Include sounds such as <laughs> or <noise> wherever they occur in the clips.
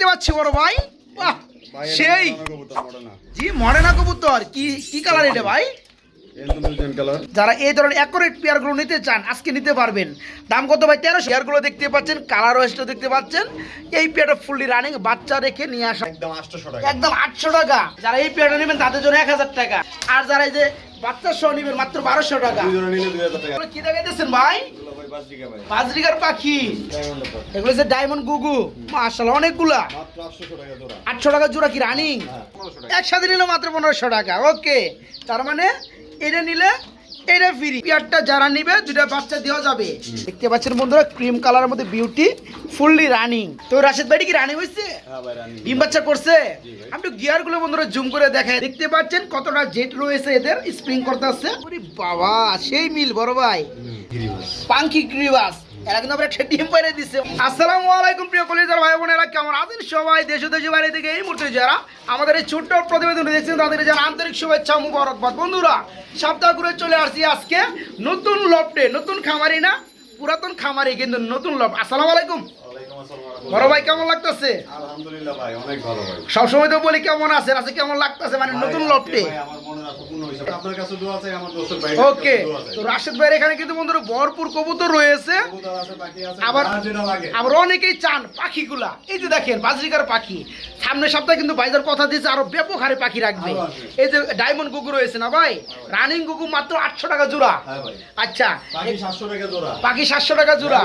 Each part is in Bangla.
দেখতে পাচ্ছি বড় ভাই। বাহ সেই। জি মডেনা কবুতর। কি কি কালার এটা ভাই? যারা এই ধরনের অ্যাকোরেট পেয়ারগুলো নিতে চান আজকে নিতে পারবেন। দাম কত ভাই? তেরো তেরোশো পেয়ারগুলো দেখতে পাচ্ছেন কালার ওয়েস্টও দেখতে পাচ্ছেন। এই পেয়ারটা ফুললি রানিং বাচ্চা রেখে নিয়ে আসা। একদম 800 টাকা। একদম আটশো টাকা। যারা এই পেয়ারটা নেবেন তাদের জন্য এক হাজার টাকা। আর যারা এই যে বাচ্চা সহ নেবেন মাত্র বারোশো টাকা। দুই জোড়া নিলে 2000 টাকা। এগুলো কি দেখাইতেছেন ভাই? পাঁচ পাখি। এগুলো ডায়মন্ড গুগু। অনেকগুলা। মাত্র 800 টাকা জোড়া। আটশো টাকা জোড়া কি রানিং হ্যাঁ, 1500 টাকা। একসাথে নিলে মাত্র পনেরোশো টাকা ওকে তার মানে এটা নিলে এটা ফ্রি পেয়ারটা যারা নিবে দুটা বাচ্চা দেওয়া যাবে। দেখতে পাচ্ছেন বন্ধুরা ক্রিম কালারের মধ্যে বিউটি ফুললি রানিং তো রাশেদ ভাই কি রানিং হয়েছে হ্যাঁ ডিম বাচ্চা করছে? আমি একটু গিয়ারগুলো বন্ধুরা জুম করে দেখে দেখতে পাচ্ছেন কতটা জেট রয়েছে এদের স্প্রিং করতে আসছে বাবা সেই মিল বড় ভাই। পাঙ্কি গিরিবাস। আসসালামু আলাইকুম প্রিয় ভাই বোনেরা সবাই? দেশ দেশ থেকে এই যারা আমাদের এই ছোট্ট প্রতিবেদন তাদের যারা আন্তরিক বন্ধুরা, সপ্তাহ চলে আসছি আজকে নতুন নতুন খামারি না, পুরাতন খামারি, কিন্তু নতুন লফট। আসসালামু আলাইকুম। বড় ভাই কেমন লাগতেছে? আলহামদুলিল্লাহ ভাই, অনেক ভালো ভাই। সবসময় তো বলি কেমন আছেন আছে কেমন লাগতেছে? মানে নতুন। আপনার কাছে দোয়া চাই, আমার দোস্তের ভাইয়ের ওকে। তো রাশেদ ভাইয়ের এখানে কিন্তু বন্ধুরা ভরপুর কবুতর রয়েছে। আবার। আবার অনেকেই চান পাখিগুলা। এই যে দেখেন বাজরিকার পাখি। সামনের সপ্তাহে কিন্তু বাইজার কথা দিয়েছে আরও ব্যাপক হারে পাখি রাখবে। এই যে ডায়মন্ড কুকুর রয়েছে না ভাই? রানিং কুকুর মাত্র আটশো টাকা জোড়া। হ্যাঁ আচ্ছা পাখি 700 টাকা জোড়া। পাখি সাতশো টাকা জোড়া।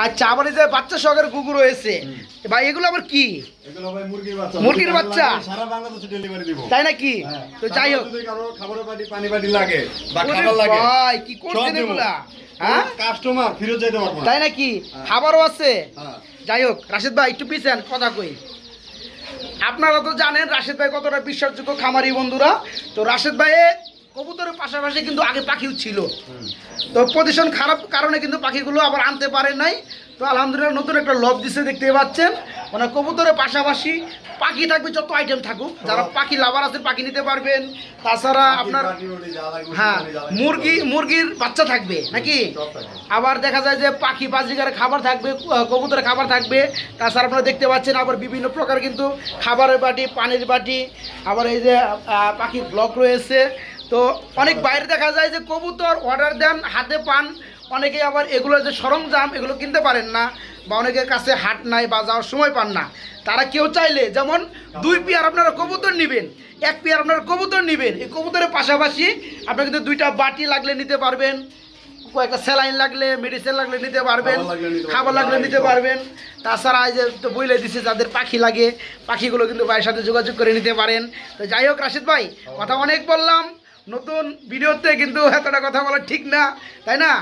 ডায়মন্ড হবে, এ, অস্ট্রেলিয়ান কুকুর 1000 টাকা জোড়া। আচ্ছা আবার এই যে বাচ্চা শখের কুকুর রয়েছে ভাই এগুলো আবার কি? এগুলো ভাই মুরগির বাচ্চা। মুরগির মুরগির বাচ্চা? সারা বাংলাদেশে ডেলিভারি দিব। তাই নাকি? হ্যাঁ। তো যাই হোক। খাবারের পানি লাগে বা খাবার লাগে ভাই কি করছেন এগুলা? হ্যাঁ? কাস্টমার যাইতে পারব তাই নাকি? হ্যাঁ। খাবারও আছে। হ্যাঁ। যাই হোক রাশেদ ভাই একটু পিছেন কথা কই। আপনারা তো জানেন রাশেদ ভাই কতটা বিশ্বাসযোগ্য খামারি বন্ধুরা। তো রাশেদ ভাই কবুতরের পাশাপাশি কিন্তু আগে পাখিও ছিল। তো পজিশন খারাপ কারণে কিন্তু পাখিগুলো আবার আনতে পারে নাই। তো আলহামদুলিল্লাহ নতুন একটা লব দিছে দেখতে পাচ্ছেন। মানে কবুতরের পাশাপাশি পাখি থাকবে যত আইটেম থাকুক যারা পাখি লাভার আছে পাখি নিতে পারবেন। তাছাড়া আপনার হ্যাঁ মুরগি মুরগির বাচ্চা থাকবে নাকি? আবার দেখা যায় যে পাখি বাজিকার খাবার থাকবে কবুতরের খাবার থাকবে। তাছাড়া আপনারা দেখতে পাচ্ছেন আবার বিভিন্ন প্রকার কিন্তু খাবারের বাটি পানির বাটি আবার এই যে পাখির ব্লক রয়েছে। তো অনেক বাইরে দেখা যায় যে কবুতর অর্ডার দেন হাতে পান। অনেকে আবার এগুলো যে সরঞ্জাম এগুলো কিনতে পারেন না বা অনেকের কাছে হাট নাই বা যাওয়ার সময় পান না। তারা কেউ চাইলে যেমন দুই পেয়ার আপনারা কবুতর নেবেন এক পেয়ার আপনারা কবুতর নেবেন। এই কবুতরের পাশাপাশি আপনারা কিন্তু দুইটা বাটি লাগলে নিতে পারবেন কয়েকটা স্যালাইন লাগলে মেডিসিন লাগলে নিতে পারবেন খাবার লাগলে নিতে পারবেন। সব। পারবেন। তাছাড়া এই যে তো বইলে দিছে যাদের পাখি লাগে পাখিগুলো কিন্তু ভাইয়ের সাথে যোগাযোগ করে নিতে পারেন। তো যাই হোক রাশিদ ভাই কথা অনেক বললাম। নতুন ভিডিওতে কিন্তু এতটা কথা বলা ঠিক না তাই না।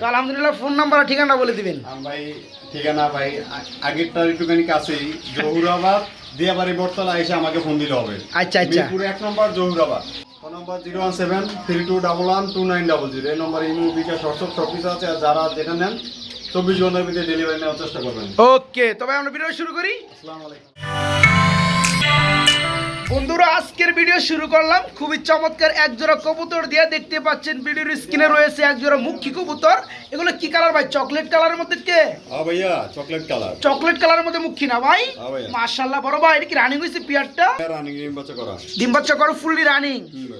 তো আলহামদুলিল্লাহ ফোন নাম্বার আর ঠিকানা বলে দিবেন। ভাই ঠিকানা ভাই আ- আগেরটার একটুখানি কাছেই জহুরাবাদ দিয়াবাড়ি বটতলা এসে আমাকে ফোন দিতে হবে। আচ্ছা, আচ্ছা। পুরো এক নম্বর জহুরাবাদ। ফোন নম্বর zero one seven three two double one two nine double zero. এই নম্বর ইমো বিকাশ হোয়াটসঅ্যাপ সব কিছু আছে আর যারা যেটা নেন চব্বিশ ঘণ্টার ভিতরে ডেলিভারি নেওয়ার চেষ্টা করবেন। ওকে তবে আমরা ভিডিও শুরু করি। আসসালামু আলাইকুম। বন্ধুরা আজকের ভিডিও শুরু করলাম। খুবই চমৎকার এক জোড়া কবুতর দিয়ে দেখতে পাচ্ছেন ভিডিওর স্ক্রিনে রয়েছে এক জোড়া মুখী কবুতর। এগুলো কি কালার ভাই? চকলেট কালারের মধ্যে কে? হ্যাঁ ভাইয়া চকলেট কালার চকলেট কালারের মধ্যে মুখী না ভাই? হ্যাঁ। মাশাআল্লাহ বড় ভাই এটা কি রানিং হয়েছে পিয়ারটা? রানিং ডিম বাচ্চা করা। ডিম বাচ্চা করো ফুললি রানিং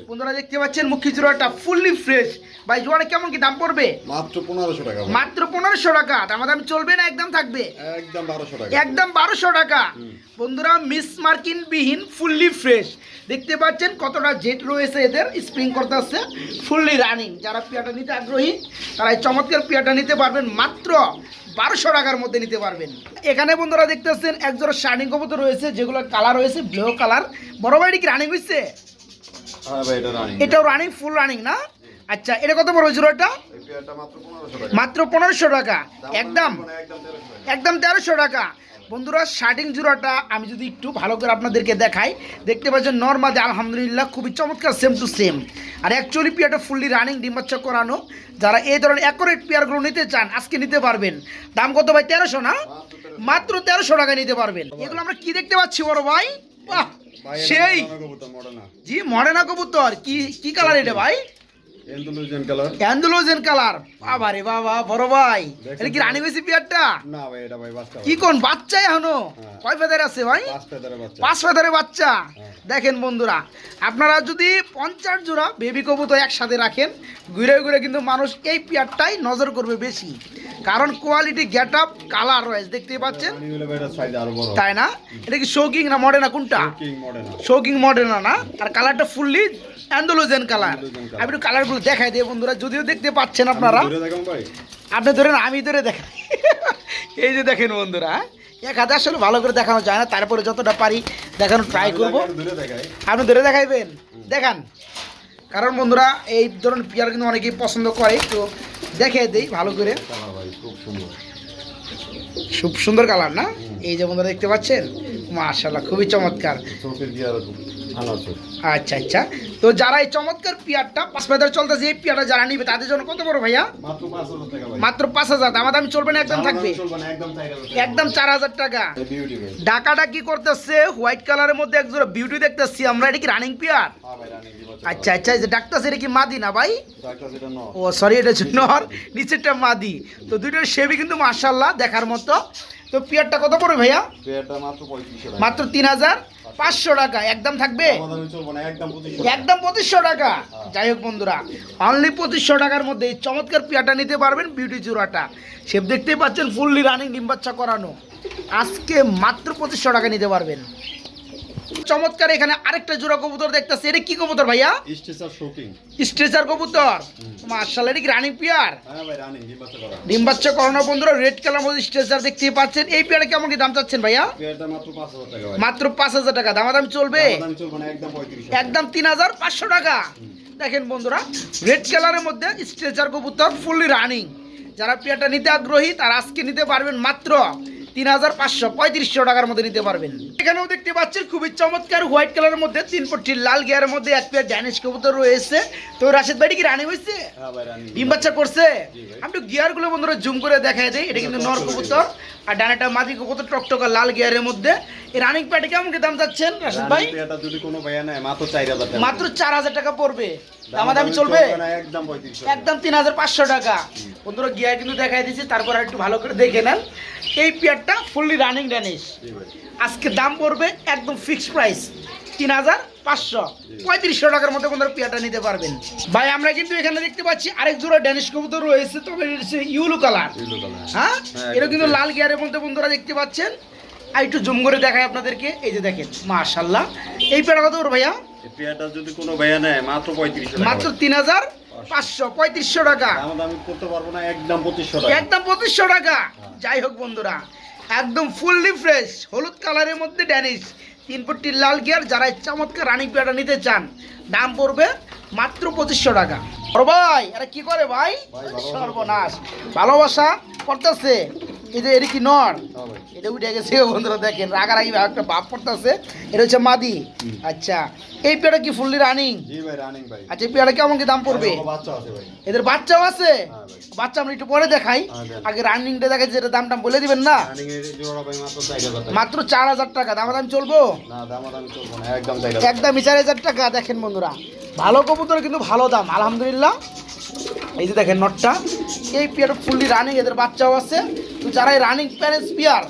বন্ধুরা দেখতে পাচ্ছেন মুখী জোড়াটা ফুললি ফ্রেশ ভাই জোড়া কেমন কি? দাম পড়বে? মাত্র পনেরোশো টাকা ভাই। মাত্র পনেরোশো টাকা। দাম দাম চলবে না একদম থাকবে? একদম বারোশো টাকা। একদম বারোশো টাকা। বন্ধুরা মিস মার্কিন বিহীন ফুললি ফ্রেশ দেখতে পাচ্ছেন কতটা জেট রয়েছে এদের স্প্রিং করতে আসছে ফুললি রানিং যারা পিয়াটা নিতে আগ্রহী তারা এই চমৎকার পিয়াটা নিতে পারবেন মাত্র বারোশো টাকার মধ্যে নিতে পারবেন। এখানে বন্ধুরা দেখতেছেন একজোড়া শার্টিং কবুতর রয়েছে যেগুলো কালার রয়েছে ব্লু কালার বড় বাড়ি কি রানিং হচ্ছে হ্যাঁ ভাই এটাও রানিং ফুল রানিং না? আচ্ছা এটা কত বড় জোড়াটা মাত্র পনেরোশো টাকা। মাত্র পনেরোশো টাকা। একদম মানে একদম। একদম তেরোশো টাকা। বন্ধুরা শার্টিং জুড়াটা আমি যদি একটু ভালো করে আপনাদেরকে দেখাই দেখতে পাচ্ছেন নর্মালি আলহামদুলিল্লাহ খুবই চমৎকার সেম টু সেম আর অ্যাকচুয়ালি পেয়ারটা ফুললি রানিং ডিম্বাচ্চা করানো। যারা এই ধরনের অ্যাকোরেট পেয়ারগুলো নিতে চান আজকে নিতে পারবেন। দাম কত ভাই? তেরোশো না? মাত্র তেরোশো টাকায় নিতে পারবেন। এগুলো আমরা কি দেখতে পাচ্ছি বড় ভাই? বাহ সেই। জি মডেনা কবুতর। কি কি কালার এটা ভাই? কালার বাবা রে বাবা বড় ভাই। দেখেন এটা কি রানী বেশি পিয়ারটা না ভাই এটা ভাই বাচ্চা কি কোন বাচ্চা এখনও? হ্যাঁ। কয় ফেদার আছে ভাই? পাঁচ ফেদারের বাচ্চা। পাঁচ ফেদারে বাচ্চা। হ্যাঁ। দেখেন বন্ধুরা আপনারা যদি পঞ্চাশ জোড়া বেবি কবুতর একসাথে রাখেন ঘুরে ঘুরে কিন্তু মানুষ এই পেয়ারটাই নজর করবে বেশি। কারণ কোয়ালিটি গেট আপ কালার রয়েছে দেখতেই পাচ্ছেন? তাই না? এটা কি শৌকিং না মডেনা কোনটা? শৌকিং মডেনা না আর কালারটা ফুললি অ্যান্ডোলোজেন কালার। আমি একটু কালারগুলো দেখাই দিই বন্ধুরা যদিও দেখতে পাচ্ছেন আপনারা। আপনি ধরেন আমি ধরে দেখাই। <laughs> এই যে দেখেন বন্ধুরা হ্যাঁ? এক হাতে আসলে ভালো করে দেখানো যায় না তারপরে যতটা পারি দেখানো ট্রাই করব। আপনি ধরে দেখাইবেন? দেখান। কারণ বন্ধুরা এই ধরনের পিয়ার কিন্তু অনেকেই পছন্দ করে তো দেখে দেই ভালো করে। খুব সুন্দর। কালার না? এই যে বন্ধুরা দেখতে পাচ্ছেন? মাশাল্লাহ খুবই চমৎকার। দিয়ে ভালো আচ্ছা আচ্ছা। তো যারা এই চমৎকার পিয়ারটা পাঁচ পেদার চলতেছে এই পিয়ারটা যারা নিবে তাদের জন্য কত বড় ভাইয়া? মাত্র পাঁচ হাজার দামা দামি চলবে না একদম থাকবে? একদম চার হাজার টাকা। বিউটি ডাকাটা কি করতেছে? হোয়াইট কালারের মধ্যে একজোড়া বিউটি দেখতেছি আমরা। এটা কি রানিং পিয়ার হ্যাঁ ভাই রানী দিব আচ্ছা আচ্ছা এই যে ডাক্তার এটা কি মাদি না ভাই? ও সরি এটা হচ্ছে নর। নিচেরটা মাদি। তো দুইটার শেবই কিন্তু মার্শাল্লাহ দেখার মতো। তো পিয়ারটা কত পড়বে ভাইয়া? পেয়ারটা মাত্র পঁয়ত্রিশশো টাকা। মাত্র তিন হাজার পাঁচশো টাকা। একদম থাকবে? একদম পঁচিশশো একদম পঁচিশশো টাকা। যাই হোক বন্ধুরা অনলি পঁচিশশো টাকার মধ্যে এই চমৎকার পিয়াটা নিতে পারবেন বিউটি চূড়াটা। সে দেখতেই পাচ্ছেন ফুললি রানিং ডিম বাচ্চা করানো। আজকে মাত্র পঁচিশশো টাকা নিতে পারবেন। চমৎকার এখানে আরেকটা জোড়া কবুতর দেখতেছে। এটা কি কবুতর ভাইয়া? স্টেসার শোকিং স্ট্রেচার কবুতর। মার্শাল এটা কি রানিং পিয়ার হ্যাঁ ভাই রানী ডিম বাচ্চা করা। ডিম বাচ্চা করানো বন্ধুরা রেড কালার মধ্যে স্ট্রেচার দেখতেই পাচ্ছেন। এই পেয়ারে কেমন কি দাম চাচ্ছেন ভাইয়া? পেয়ারটা মাত্র পাঁচ হাজার টাকা ভাই। মাত্র পাঁচ হাজার টাকা। দামাদামি চলবে? দামাদামি চলবে না একদম পঁয়ত্রিশশো। একদম তিন হাজার পাঁচশো টাকা। দেখেন বন্ধুরা রেড কালারের মধ্যে স্ট্রেচার কবুতর ফুললি রানিং যারা পেয়ারটা নিতে আগ্রহী তারা আজকে নিতে পারবেন মাত্র তিন হাজার পাঁচশো পঁয়ত্রিশশো টাকার মধ্যে নিতে পারবেন। এখানেও দেখতে পাচ্ছেন খুবই চমৎকার হোয়াইট কালারের মধ্যে তিন পট্টি লাল গিয়ারের মধ্যে এক পেয়ার ড্যানিশ কবুতর রয়েছে। তো রাশেদ ভাই কি রানি হয়েছে হ্যাঁ ভাই রানী। ডিম বাচ্চা করছে? আমি একটু গিয়ারগুলো বন্ধুরা জুম করে দেখাই দেয় এটা কিন্তু নর কবুতর। আর ডানাটা মাদি কবুতর টকটকা লাল গিয়ারের মধ্যে। এই রানিং প্যাডে কেমন দাম চাচ্ছেন রাশেদ ভাই? যদি কোনো ভাইয়া নেয় মাত্র চার হাজার টাকা। মাত্র চার হাজার টাকা পড়বে। চলবে? একদম একদম তিন হাজার পাঁচশো টাকা। বন্ধুরা গিয়ার কিন্তু দেখাই দিয়েছি তারপর আর একটু ভালো করে দেখে নেন। এই পেয়ারটা ফুললি রানিং ড্যানিশ আজকে দাম পড়বে একদম ফিক্সড প্রাইস তিন হাজার পাঁচশো। পঁয়ত্রিশশো টাকার মধ্যে বন্ধুরা পেয়ারটা নিতে পারবেন। ভাই আমরা কিন্তু এখানে দেখতে পাচ্ছি আরেক জোড়া ড্যানিশ কবুতর রয়েছে তবে ইউলো কালার কালার হ্যাঁ। হ্যাঁ, এটা কিন্তু লাল গিয়ারের মধ্যে বন্ধুরা দেখতে পাচ্ছেন। আর একটু জুম করে দেখায় আপনাদেরকে। এই যে দেখেন মাশাল্লাহ এই পেয়ারটা কত ভাইয়া? এই পেয়ারটা যদি কোনো ভাইয়া নেয় মাত্র পঁয়ত্রিশশো টাকা। মাত্র তিন হাজার পাঁচশো। পঁয়ত্রিশশো টাকা। আমি করতে পারব না একদম পঁচিশশো টাকা। একদম পঁচিশশো টাকা। যাই হোক বন্ধুরা একদম ফুললি ফ্রেশ হলুদ কালারের মধ্যে ড্যানিশ তিন পট্টির লাল গিয়ার যারা চমৎকার রানিং পেয়াটা নিতে চান দাম পড়বে মাত্র পঁচিশশো টাকা। ভাই আরে কি করে ভাই? সর্বনাশ। ভালোবাসা করতেছে যে কি নর? এটা উঠে গেছে বন্ধুরা দেখেন রাগারাগি একটা ভাব পড়তেছে। এটা হচ্ছে মাদি। আচ্ছা এই পেয়ারটা কি ফুললি রানিং? আচ্ছা এই পেয়ারটা কেমন কি দাম পড়বে? বাচ্চা এদের বাচ্চাও আছে? হ্যাঁ বাচ্চা আমরা একটু পরে দেখাই। হ্যাঁ, আগে রানিংটা দেখাই যেটা দাম টাম বলে দিবেন না? মাত্র চার হাজার টাকা। দামাদামি চলবো? একদম চার হাজার টাকা। দেখেন বন্ধুরা ভালো কবুতর কিন্তু ভালো দাম আলহামদুলিল্লাহ। এই যে দেখেন নটটা এই পিয়ার ফুললি রানিং এদের বাচ্চাও আছে। তো যারা এই রানিং প্যারেন্টস পিয়ার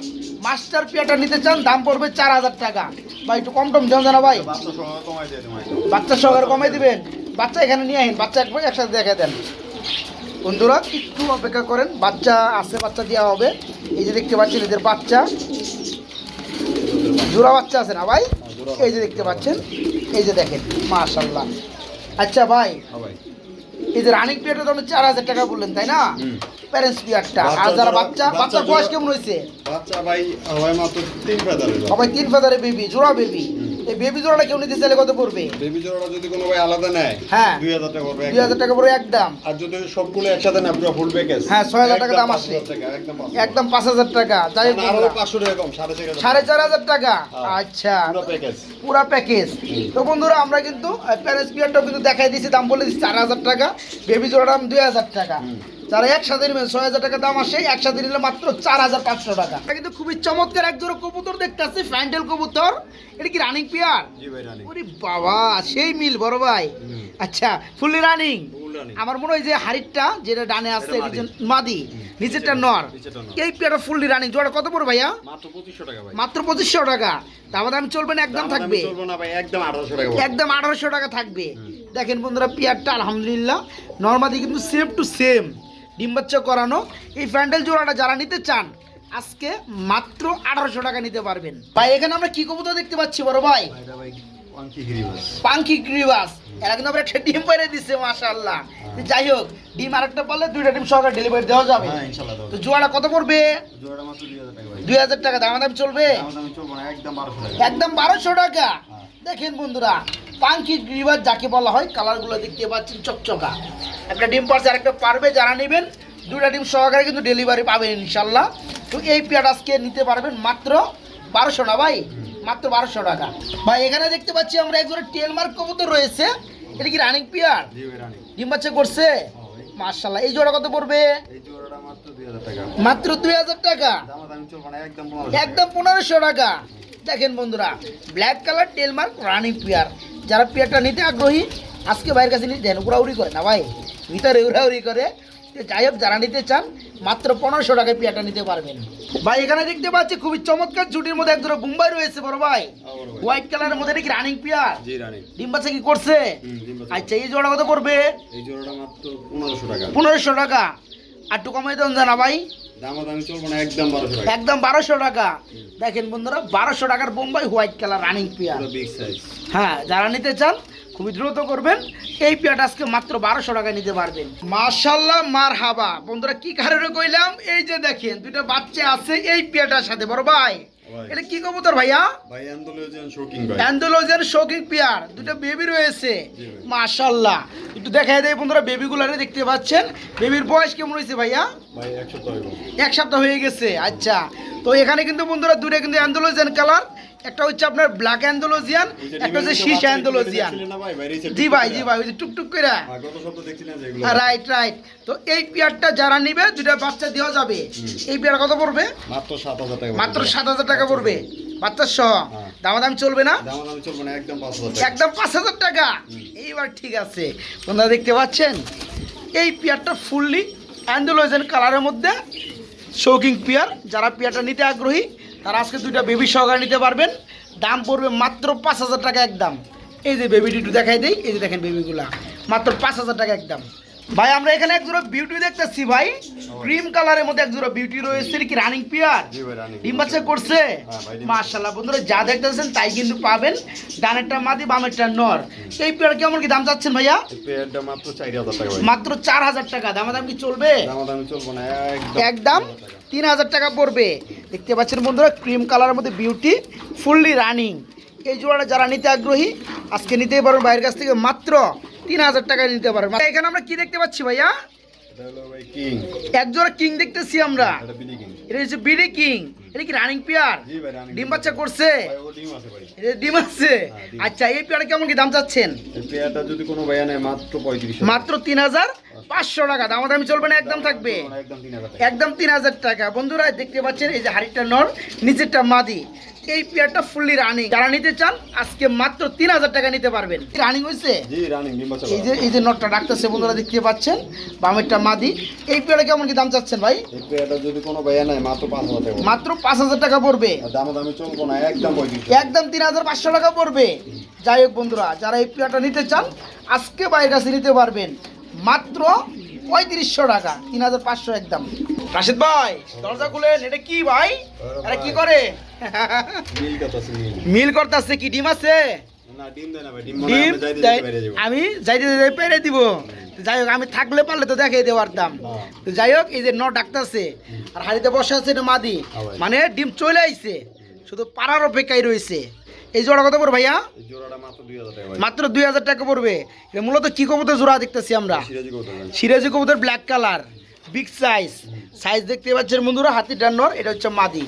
মাস্টার পিয়ারটা নিতে চান দাম পড়বে চার হাজার টাকা। ভাই একটু কম টম জান জানা ভাই। বাচ্চা সহকারে কমাই দিবেন। বাচ্চা এখানে নিয়ে আসেন বাচ্চা একবার একসাথে দেখে দেন। বন্ধুরা একটু অপেক্ষা করেন বাচ্চা আছে বাচ্চা দেওয়া হবে। এই যে দেখতে পাচ্ছেন এদের বাচ্চা। জোড়া বাচ্চা আছে না ভাই? এই যে দেখতে পাচ্ছেন। এই যে দেখেন মাশাল্লাহ আচ্ছা ভাই হ্যাঁ ভাই। এই যে রানিং পিরিয়ডের দাম চার হাজার টাকা বললেন তাই না। প্যারেন্টস বিয়ারটা। আর যারা বাচ্চা বাচ্চা বাচ্চার বয়স কেমন হয়েছে? বাচ্চা ভাই হয় মাত্র তিন ফেদারে সবাই তিন ফেদারে বেবি জোড়া বেবি এই বেবি জোড়াটা কেউ নিতে চাইলে কত পড়বে? বেবি জোড়াটা যদি কোনো ভাই আলাদা নেয় হ্যাঁ। দুই হাজার টাকা পড়বে দুই হাজার টাকা পড়বে একদম। আর যদি সবগুলো একসাথে না পুরো ফুল প্যাকেজ হ্যাঁ, ছয় হাজার টাকা দাম আসে। একদম পাঁচ হাজার। টাকা যাই হোক আরও পাঁচশো টাকা কম সাড়ে চার হাজার টাকা। হ্যাঁ। আচ্ছা। পুরো প্যাকেজ পুরা প্যাকেজ তো বন্ধুরা আমরা কিন্তু প্যারেন্টস পিরিয়ডটাও কিন্তু দেখাই দিয়েছি দাম বলে দিচ্ছি চার হাজার টাকা। বেবি জোড়ার দাম দুই হাজার টাকা। যারা একসাথে নেবেন ছয় হাজার টাকা দাম আসে একসাথে নিলে মাত্র চার হাজার পাঁচশো টাকা। এটা কিন্তু খুবই চমৎকার এক জোড়া কবুতর দেখতে আসছে ফ্যান্ডেল কবুতর। এটা কি রানিং পিয়ার ওরে বাবা সেই মিল বড় ভাই। আচ্ছা ফুললি রানিং আমার মনে হয় যে হাড়িটা যেটা ডানে আছে মাদি। নিচেরটা নর। এই পেয়ারটা ফুললি রানিং জোড়া কত পড়বে ভাইয়া? মাত্র পঁচিশশো টাকা টাকা। দাম চলবে না একদম থাকবে। একদম আঠারোশো টাকা থাকবে। দেখেন বন্ধুরা পেয়ারটা আলহামদুলিল্লাহ। নর্মালি কিন্তু সেম টু সেম ডিম বাচ্চা করানো এই প্যান্ডেল জোড়াটা যারা নিতে চান আজকে মাত্র আঠারোশো টাকা নিতে পারবেন। ভাই এখানে আমরা কি কবুতর দেখতে পাচ্ছি বড় ভাই? পাঙ্কি গ্রিবাস। এরা কিন্তু আমরা একটা ডিম পাইরে দিচ্ছে মাশাআল্লাহ। তো যাই হোক ডিম আরেকটা পারলে দুইটা ডিম সহকারে ডেলিভারি দেওয়া যাবে। হ্যাঁ, তো। জোড়াটা কত পড়বে? জোড়াটা মাত্র 2000 টাকা ভাই। দুই হাজার টাকা দাম দাম চলবে একদম একদম বারোশো টাকা। দেখেন বন্ধুরা পাঙ্কি গ্রিবাস যাকে বলা হয় কালারগুলো দেখতে পাচ্ছেন চকচকা। একটা ডিম পারছে আরেকটা পারবে যারা নেবেন দুটা ডিম সহকারে কিন্তু ডেলিভারি পাবেন ইনশাল্লাহ। তো এই পেয়ার আজকে নিতে পারবেন মাত্র বারোশো না ভাই? মাত্র বারোশো টাকা। ভাই এখানে দেখতে পাচ্ছি আমরা একজনের টেলমার্ক কবুতর রয়েছে। এটা কি রানিং পেয়ার। ডিম বাচ্চা করছে? মার্শাল্লাহ এই জোড়া কত পড়বে? মাত্র 2000 টাকা। মাত্র দুই হাজার টাকা? দামাদামি চলবো না, একদম 1500 টাকা। একদম পনেরোশো টাকা। দেখেন বন্ধুরা ব্ল্যাক কালার টেলমার্ক রানিং পেয়ার যারা পেয়ারটা নিতে আগ্রহী আজকে ভাইয়ের কাছে নিতে দেন উড়াউড়ি করে না ভাই। ভিতরে উড়াউড়ি করে। যাই হোক যারা নিতে চান মাত্র পনেরোশো টাকায় পেয়ারটা নিতে পারবেন। ভাই এখানে দেখতে পাচ্ছি খুবই চমৎকার জুটির মধ্যে একজন গুম্বাই রয়েছে বড় ভাই। হ্যাঁ। হোয়াইট কালারের মধ্যে নাকি রানিং পেয়ার ডিম বাচ্চা কি করছে। আচ্ছা এই জোড়া কত করবে? এই জোড়াটা মাত্র 1500 টাকা। পনেরোশো টাকা। আর একটু কমাই দেন জানা ভাই। একদম 1200 টাকা। একদম বারোশো টাকা। দেখেন বন্ধুরা বারোশো টাকার Bombay white colour running pair. হ্যাঁ যারা নিতে চান খুবই দ্রুত করবেন। এই পেয়ারটা আজকে মাত্র বারোশো টাকা নিতে পারবেন। মার্শাল্লাহ মার হাবা বন্ধুরা কি কারণে কইলাম? এই যে দেখেন দুটো বাচ্চা আছে এই পেয়ারটার সাথে। বড় ভাই। এটা কি কবুতর ভাইয়া? ভাই, আন্দোলন শোকিং ভাই। অ্যান্ডোলজের শোকিং পেয়ার দুটো বেবি রয়েছে। মাশাআল্লাহ একটু দেখাই দেয় বন্ধুরা বেবিগুলারে দেখতে পাচ্ছেন? বেবির বয়স কেমন হয়েছে ভাইয়া? ভাই, এক সপ্তাহ এক সপ্তাহ হয়ে গেছে আচ্ছা। তো এখানে কিন্তু বন্ধুরা দূরে কিন্তু অ্যান্ডোলজিয়ান কালার একটা হচ্ছে আপনার ব্ল্যাক অ্যান্ডোলজিয়ান একটা হচ্ছে শীষ বাচ্চা অ্যান্ডোলজিয়ান জি ভাই জি ভাই ওই যে টুকটুক করে? রাইট রাইট তো এই পেয়ারটা যারা নিবে দুটা বাচ্চা দেওয়া যাবে। এই পেয়ার কত পড়বে? মাত্র 7000 টাকা মাত্র। সাত হাজার টাকা পড়বে। বাচ্চার সহ। হ্যাঁ। দামাদামি চলবে না? দামাদামি চলবো না, একদম 5000 একদম পাঁচ হাজার টাকা। এইবার ঠিক আছে। আপনারা দেখতে পাচ্ছেন? এই পেয়ারটা ফুললি অ্যান্ডোলজেন কালারের মধ্যে শৌকিং পেয়ার যারা পেয়ারটা নিতে আগ্রহী তারা আজকে দুইটা বেবি সহকারে নিতে পারবেন। দাম পড়বে মাত্র পাঁচ হাজার টাকা একদম। এই যে বেবিটি একটু দেখাই দিই, এই যে দেখেন বেবিগুলা মাত্র পাঁচ হাজার টাকা একদম। ভাই আমরা এখানে এক জোড়া বিউটি দেখতেছি ভাই। ক্রিম কালারের মধ্যে এক জোড়া বিউটি রয়েছে কি রানিং পেয়ার ভাই, রানিং। ডিম বাচ্চা করছে। হ্যাঁ মাশাল্লাহ বন্ধুরা যা দেখতেছেন তাই কিন্তু পাবেন। ডানেরটা মাদি বামেরটা নর। এই পেয়ার কেমন কি দাম চাচ্ছেন ভাইয়া? পেয়ারটা মাত্র 4000 টাকা ভাই। মাত্র চার হাজার টাকা। দাম দাম কি চলবে? দামাদামি চলবো না, একদম একদম 4000 টাকা। তিন হাজার টাকা পড়বে। দেখতে পাচ্ছেন বন্ধুরা ক্রিম কালারের মধ্যে বিউটি ফুললি রানিং এই জোড়াটা যারা নিতে আগ্রহী আজকে নিতেই পারবেন বাইরের কাছ থেকে মাত্র তিন হাজার টাকায় নিতে পারবেন এখানে আমরা কি দেখতে পাচ্ছি ভাইয়া? ভাই কিং, দেখতেছি আমরা। এটা বিডি কিং। এটা হচ্ছে বিডি কিং। এটা কি রানিং পেয়ার। ডিম বাচ্চা করছে? ডিম আছে ভাই। এটা ডিম আছে? হ্যাঁ। আচ্ছা এই পেয়ারা কেমন কি দাম চাচ্ছেন? পেয়ারটা যদি কোনো ভাইয়া নেয়, মাত্র 3500 মাত্র তিন হাজার পাঁচশো টাকা। দাম দামি চলবে না একদম থাকবে। একদম 3000 টাকা। একদম তিন হাজার টাকা। বন্ধুরা দেখতে পাচ্ছেন এই যে হাড়িটা নর নিচেরটা মাদি। এই পেয়ারটা ফুললি রানিং যারা নিতে চান আজকে মাত্র তিন হাজার টাকা নিতে পারবেন। রানিং হয়েছে? রানিং, এই যে এই যে নটটা ডাকতেছে বন্ধুরা দেখতে পাচ্ছেন? বামেরটা মাদি। এই পেয়ারা কেমন কি দাম চাচ্ছেন ভাই? এই পেয়ারটা যদি কোনো ভাইয়া নেয়, মাত্র 5000 টাকা। মাত্র পাঁচ হাজার টাকা পড়বে। দামাদামি চলবো না, একদম 3500 একদম তিন হাজার পাঁচশো টাকা পড়বে। যাই হোক বন্ধুরা যারা এই পেয়ারটা নিতে চান আজকে বাইরের কাছে নিতে পারবেন। মাত্র পঁয়ত্রিশশো টাকা তিন হাজার পাঁচশো একদম। রাশিদ ভাই দরজা খুলেন এটা কি ভাই? এটা কি করে? মিল করতেছে কি? ডিম আছে? ডিম। আমি যাইতে যাইতে পেরে দিব। যাই হোক আমি থাকলে পারলে তো দেখাই দেওয়ার দাম। তো যাই হোক এই যে ন ডাক্তারছে আর হাড়িতে বসে আছে এটা মাদি। মানে ডিম চলে আইছে শুধু পাড়ার অপেক্ষায় রয়েছে। এই জোড়া কত পড়বে ভাইয়া? মাত্র 2000 টাকা ভাই। মাত্র দুই হাজার টাকা পড়বে। মূলত কি কবুতর জোড়া দেখতেছি আমরা। সিরাজি কবুতর সিরাজি কবুতর black colour big size size দেখতে পাচ্ছেন বন্ধুরা হাতি ডান্নর এটা হচ্ছে মাদি।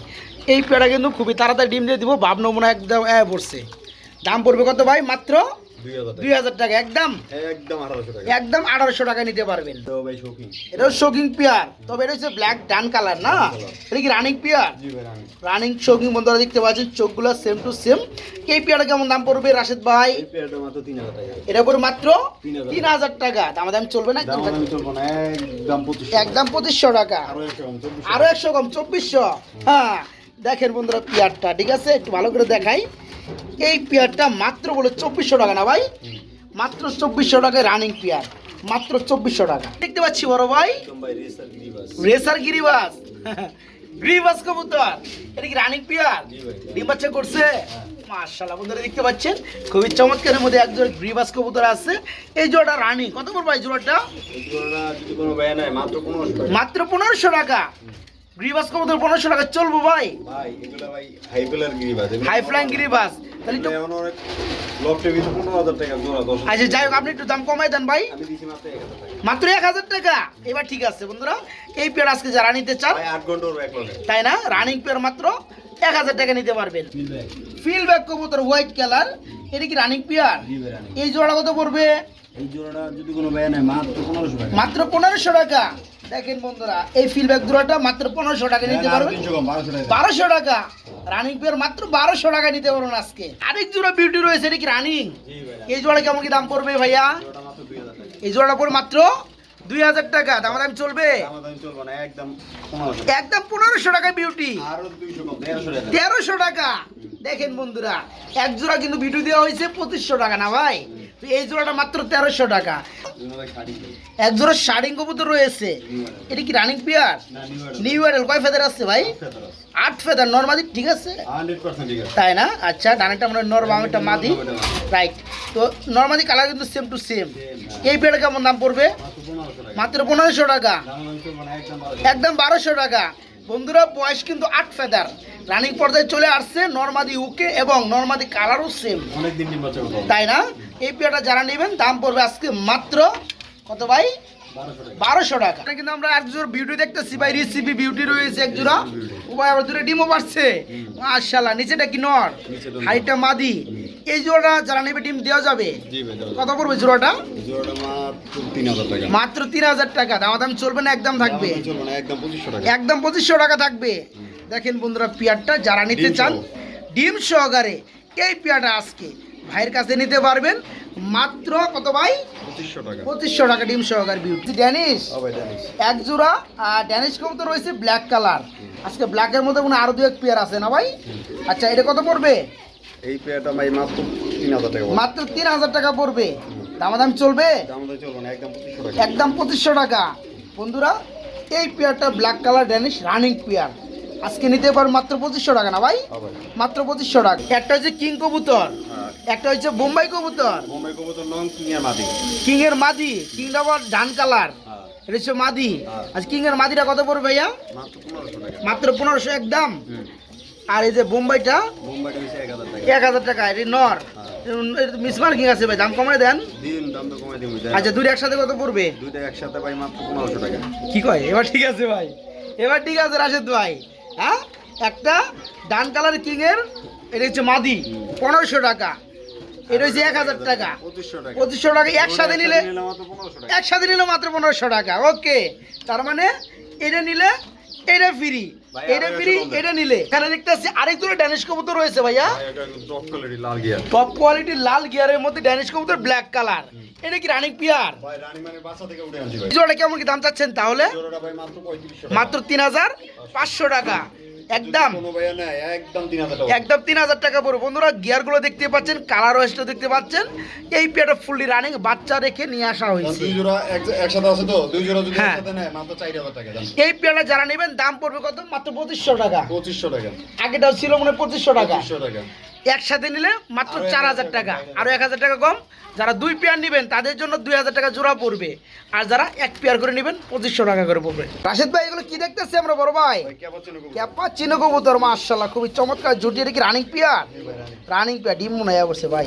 এই পেড়া কিন্তু খুবই তাড়াতাড়ি ডিম দিয়ে দিব ভাব নমুনা একদম এ পড়ছে। দাম পড়বে কত ভাই? মাত্র দুই হাজার টাকা। একদম? একদম আঠারোশো টাকা। একদম আঠারোশো টাকা নিতে পারবেন। তো ভাই শৌখিন এটা শোকিং পেয়ার তবে এটা হচ্ছে ব্ল্যাক ডান কালার না? এটা কি রানিং পেয়ার জি ভাই রানি রানিং শোকিং বন্ধুরা দেখতে পাচ্ছেন চোখগুলো সেম টু সেম এই পেয়ারটা কেমন দাম পড়বে রাশেদ ভাই? মাত্র তিন হাজার টাকা। এটা পড়বে মাত্র তিন হাজার। টাকা। দাম দাম চলবে না একদম পঁচিশশো। টাকা। আরও একশো কম চব্বিশশো। হ্যাঁ দেখেন বন্ধুরা পেয়ারটা ঠিক আছে? একটু ভালো করে দেখাই। এই পেয়ারটা মাত্র বলে চব্বিশশো টাকা না ভাই? মাত্র চব্বিশশো টাকায় রানিং পেয়ার। মাত্র চব্বিশশো টাকা। দেখতে পাচ্ছি বড় ভাই? রেসার গিরিবাস। কবুতর। এটা কি রানিং পেয়ার? ভাই। করছে? বন্ধুরা দেখতে পাচ্ছেন? খুবই চমৎকারের মধ্যে এক জোড়া গ্রিবাস কবুতর আছে। এই জোড়াটা রানিং কত পড়বে এই জোড়াটা? টাকা। মাত্র পনেরোশো টাকা। গ্রিবাস কবুতর পনেরোশো টাকা চলবো ভাই। ভাই এগুলো ভাই হাই গিরিবাস হাই ফ্লাইং গিরিবাস। তাহলে একটু এমন অনেক লকটের ভিতরে পনেরো হাজার টাকা জোড়া দশ আচ্ছা যাই হোক আপনি একটু দাম কমাই দেন ভাই। আমি মাত্র এক হাজার টাকা। মাত্র এক হাজার টাকা? এবার ঠিক আছে বন্ধুরা এই পেয়ার আজকে যারা নিতে চান আট ঘণ্টা এক তাই না? রানিং পেয়ার মাত্র এক হাজার টাকা নিতে পারবেন। ফিল ব্যাক কবুতর হোয়াইট কালার এটা কি রানিং পেয়ার এই জোড়া কত পড়বে? এই জোড়াটা যদি কোনো ব্যয় নাই মাত্র পনেরোশো টাকা। মাত্র পনেরোশো টাকা। দেখেন বন্ধুরা এই ফিল ব্যাক জোড়াটা মাত্র পনেরোশো টাকা নিতে পারবেন বারোশো টাকা। রানিং পেয়ার মাত্র বারোশো টাকা নিতে পারবেন আজকে। আরেক জোড়া বিউটি রয়েছে এটা কি রানিং এই জোড়া কেমন কি দাম পড়বে ভাইয়া? জোড়াটা মাত্র দুই হাজার টাকা। এই জোড়াটা পড়বে মাত্র দুই হাজার টাকা। দাম দাম চলবে? আমার দাম চলবো না একদম পনেরোশো একদম পনেরোশো টাকা বিউটি আরও দুইশো কম তেরোশো টাকা। তেরোশো টাকা। দেখেন বন্ধুরা এক জোড়া কিন্তু ভিডিও দেওয়া হয়েছে পঁচিশশো টাকা না ভাই? তো এই জোড়াটা মাত্র তেরোশো টাকা। এক জোড়া শাড়িং কবুতর রয়েছে। এটা কি রানিং পিয়ার নিউ ইয়ারের কয় ফেদার আছে ভাই? আট ফেদার নর্মাদি ঠিক আছে? ঠিক আছে। তাই না? আচ্ছা ডানেরটা মানে নর বামেরটা মাদি রাইট তো নর্মাদি কালার কিন্তু সেম টু সেম এই পেয়ারটা কেমন দাম পড়বে? মাত্র পনেরোশো টাকা। একদম বারোশো টাকা। বন্ধুরা বয়স কিন্তু আট ফেদার। রানিং পর্যায়ে চলে আসছে নর্মাদি উকে এবং নর্মাদি কালারও সেম তাই না? এই পেয়ারটা যারা নেবেন দাম পড়বে আজকে মাত্র কত ভাই? বারোশো টাকা। কিন্তু আমরা এক জোড়া বিউটি দেখতেছি ভাই রিসিপি বিউটি রয়েছে এক জোড়া। ও ভাই আবার দুটো ডিমও পারছে মাশাল্লাহ নিচেটা কি নর। হাইটটা মাদি। এই জোড়াটা যারা নেবে ডিম দেওয়া যাবে। কত পড়বে জোড়াটা? মাত্র তিন হাজার টাকা। দাম দাম চলবে না একদম থাকবে? একদম পঁচিশশো টাকা। থাকবে। দেখেন বন্ধুরা পেয়ারটা যারা নিতে চান ডিম সহকারে এই পেয়ারটা আজকে ভাইয়ের কাছে নিতে পারবেন। মাত্র কত ভাই? পঁচিশশো টাকা। ডিম সহকারে বিউটি। ড্যানিশ? এক জোড়া আর ড্যানিশ তো রয়েছে ব্ল্যাক কালার। আজকে ব্ল্যাকের মধ্যে মনে আরও দু এক পেয়ার আছে না ভাই? আচ্ছা এটা কত পড়বে? এই পেয়ারটা ভাই মাত্র তিন হাজার টাকা মাত্র তিন হাজার টাকা পড়বে। দামাদাম চলবে? না একদম পঁচিশশো টাকা। একদম পঁচিশশো টাকা। বন্ধুরা এই পেয়ারটা black colour Danish running pair. আজকে নিতে পারবেন মাত্র পঁচিশশো টাকা না ভাই? মাত্র পঁচিশশো টাকা। একটা হচ্ছে কিং কবুতর হ্যাঁ। একটা হচ্ছে বোম্বাই কবুতর। বোম্বাই কবুতর লং কিংয়ের মাটি কিং এর মাদি কিংটা আবার ডান কালার হ্যাঁ। এটা হচ্ছে মাদি। হ্যাঁ। আচ্ছা কিং এর মাদিটা কত পড়বে ভাইয়া? মাত্র পনেরোশো একদম। আর এই যে বোম্বাইটা? এক হাজার টাকা। এটি নর। মিসমার কিং আছে ভাই দাম কমাই দেন। আচ্ছা দুটো একসাথে কত পড়বে? দুইটা একসাথে ভাই মাত্র পনেরোশো টাকা। কি কয়? এবার ঠিক আছে ভাই। এবার ঠিক আছে রাশেদ ভাই। হ্যাঁ? একটা ডান কালার কিং এর এটা হচ্ছে মাদি পনেরোশো টাকা। এটা হচ্ছে এক হাজার টাকা। পঁচিশশো টাকা। একসাথে নিলে একসাথে নিলে মাত্র পনেরোশো টাকা। ওকে তার মানে এটা নিলে এটা ফ্রি এটা ফ্রি। এটা নিলে। এখানে দেখতে পাচ্ছি আরেক দুটো ড্যানিশ কবুতর রয়েছে ভাইয়া। টপ কোয়ালিটির লাল গিয়ারের মধ্যে ড্যানিশ কবুতর ব্ল্যাক কালার এটা কি রানিক পিয়ার ভাই রানী মানে বাসা থেকে উঠে আনছি ভাই। কেমন কি দাম চাচ্ছেন তাহলে। মাত্র তিন হাজার পাঁচশো টাকা। একদম। একদম তিন হাজার টাকা। পড়বে। বন্ধুরা গিয়ারগুলো দেখতে পাচ্ছেন কালার ওয়েস্টটা দেখতে পাচ্ছেন। এই পেটা ফুললি রানিং বাচ্চা রেখে নিয়ে আসা হয়েছে। হ্যাঁ। এই পেয়ারটা যারা নেবেন দাম পড়বে কত? মাত্র পঁচিশশো টাকা। পঁচিশশো টাকা। আগেটাও ছিল মনে পঁচিশশো টাকা। পঁচিশশো টাকা। একসাথে নিলে মাত্র চার হাজার টাকা টাকা। আরও এক হাজার টাকা কম। যারা দুই পেয়ার নেবেন তাদের জন্য দুই হাজার টাকা জোড়া পড়বে। আর যারা এক পেয়ার করে নেবেন পঁচিশশো টাকা করে পড়বে। রাশেদ ভাই এগুলো কি দেখতেছি আমরা বড় ভাই? ক্যাপা চিনো কবুতর। মাশাল্লাহ খুবই চমৎকার। জুটি এটা কি রানিং পেয়ার রানী। পেয়ার ডিম মনে হয় বসে ভাই।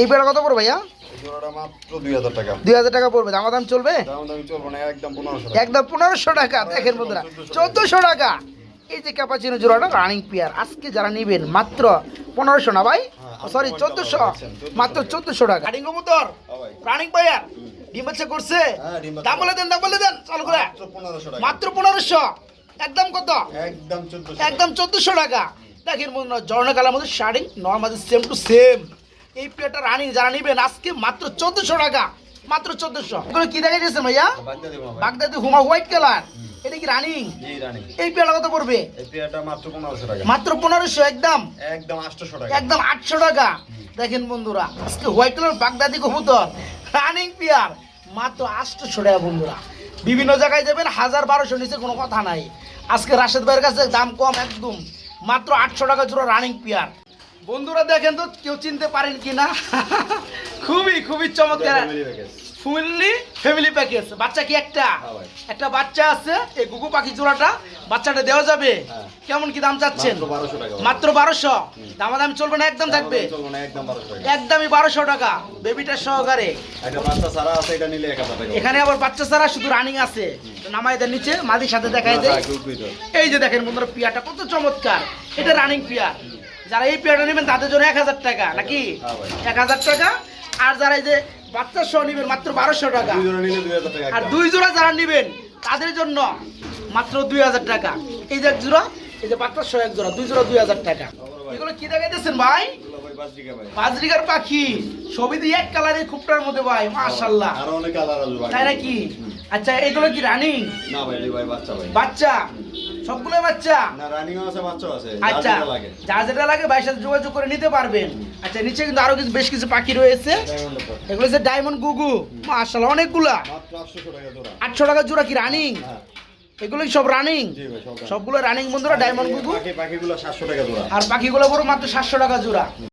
এই পেয়ার কত পড়বে ভাইয়া? এই জোড়াটা মাত্র দুই হাজার টাকা। পড়বে। দাম দাম চলবে? দাম দামি চলবো না একদম পনেরোশো টাকা। একদম পনেরোশো টাকা। দেখেন বন্ধুরা চোদ্দশো টাকা। এই যে ক্যাপাচিনো জোড়াটা রানিং পেয়ার আজকে যারা নেবেন মাত্র পনেরোশো না ভাই? হ্যাঁ, সরি আজকে চোদ্দশো। মাত্র চোদ্দশো টাকা। রানিং কবুতর? হ্যাঁ রানিং পেয়ার ডিম বাচ্চা করছে? হ্যাঁ, দাম বলে দেন দাম বলে দেন চালু করে। মাত্র পনেরোশো একদম কত? একদম চোদ্দশো একদম চোদ্দশো টাকা। দেখেন বন্ধুরা জর্না কালার মধ্যে sari normal same to same এই প্লেটটা রানিং যারা নেবেন আজকে মাত্র চোদ্দশো টাকা। মাত্র চোদ্দশো। কি দেখা গেছে ভাইয়া? বাগদাদি হুমা হোয়াইট কালার এটা কি রানিং জি রানি এই পেয়ারটা কত পড়বে এই পেয়ারটা মাত্র পনেরোশো টাকা মাত্র পনেরোশো একদম একদম আটশোশো টাকা একদম আটশো টাকা দেখেন বন্ধুরা আজকে হোয়াইট কালার বাগদাদি কবুতর রানিং পেয়ার মাত্র আটশোশো টাকা বন্ধুরা বিভিন্ন জায়গায় যাবেন হাজার বারোশো নিচে কোনো কথা নাই আজকে রাশেদ ভাইয়ের কাছে দাম কম একদম মাত্র আটশো টাকা জোড়া রানিং পেয়ার বন্ধুরা দেখেন তো কেউ চিনতে পারেন কি না খুবই খুবই চমৎকার। ফুললি ফ্যামিলি প্যাকেজ বাচ্চা কি একটা? হ্যাঁ একটা বাচ্চা আছে এই গুগু পাখি জোড়াটা বাচ্চাটা দেওয়া যাবে। হ্যাঁ। কেমন কি দাম চাচ্ছেন? মাত্র বারোশো মাত্র চলবে না? একদম থাকবে? একদমই বারোশো টাকা। বেবিটার সহকারে। আছে এখানে আবার বাচ্চা ছাড়া শুধু রানিং আছে। নামাই দেন নিচে মাদির সাথে দেখাই দেয় হ্যাঁ। এই যে দেখেন বন্ধুরা পিয়াটা কত চমৎকার। এটা রানিং পিয়ার যারা এই পিয়াটা নেবেন তাদের জন্য এক হাজার টাকা নাকি? এক হাজার টাকা। আর যারা এই যে বাচ্চা সহ নেবেন মাত্র বারোশো টাকা। আর দুই জোড়া যারা নেবেন তাদের জন্য মাত্র দুই হাজার টাকা। এই যে এক জোড়া এই যে বাচ্চা সহ এক জোড়া দুই জোড়া দুই হাজার টাকা। এগুলো কি দেখাইতেছেন ভাই? বাজরিকার পাখি। সবই দিয়ে এক কালারের খুবটার মধ্যে ভাই মাশাল্লাহ আরও অনেক কালার আসবে ভাই। তাই নাকি? আচ্ছা এগুলো কি রানিং না ভাই ভাই বাচ্চা ভাই। বাচ্চা? সবগুলো বাচ্চা? না রানিং আছে বাচ্চা আছে। আচ্ছা যা যেটা লাগে ভাইয়ের সাথে যোগাযোগ করে নিতে পারবেন। আচ্ছা নিচে কিন্তু আরও কিছু বেশ কিছু পাখি রয়েছে। এগুলো হচ্ছে ডায়মন্ড গুগু। মাশাল্লাহ অনেকগুলা। আটশো টাকা জোড়া কি রানিং এগুলোই এগুলো সব রানিং সবগুলো রানিং বন্ধুরা ডায়মন্ড গুগু। পাখিগুলো সাতশো টাকা জোড়া। আর পাখিগুলো বড় মাত্র সাতশো টাকা জোড়া।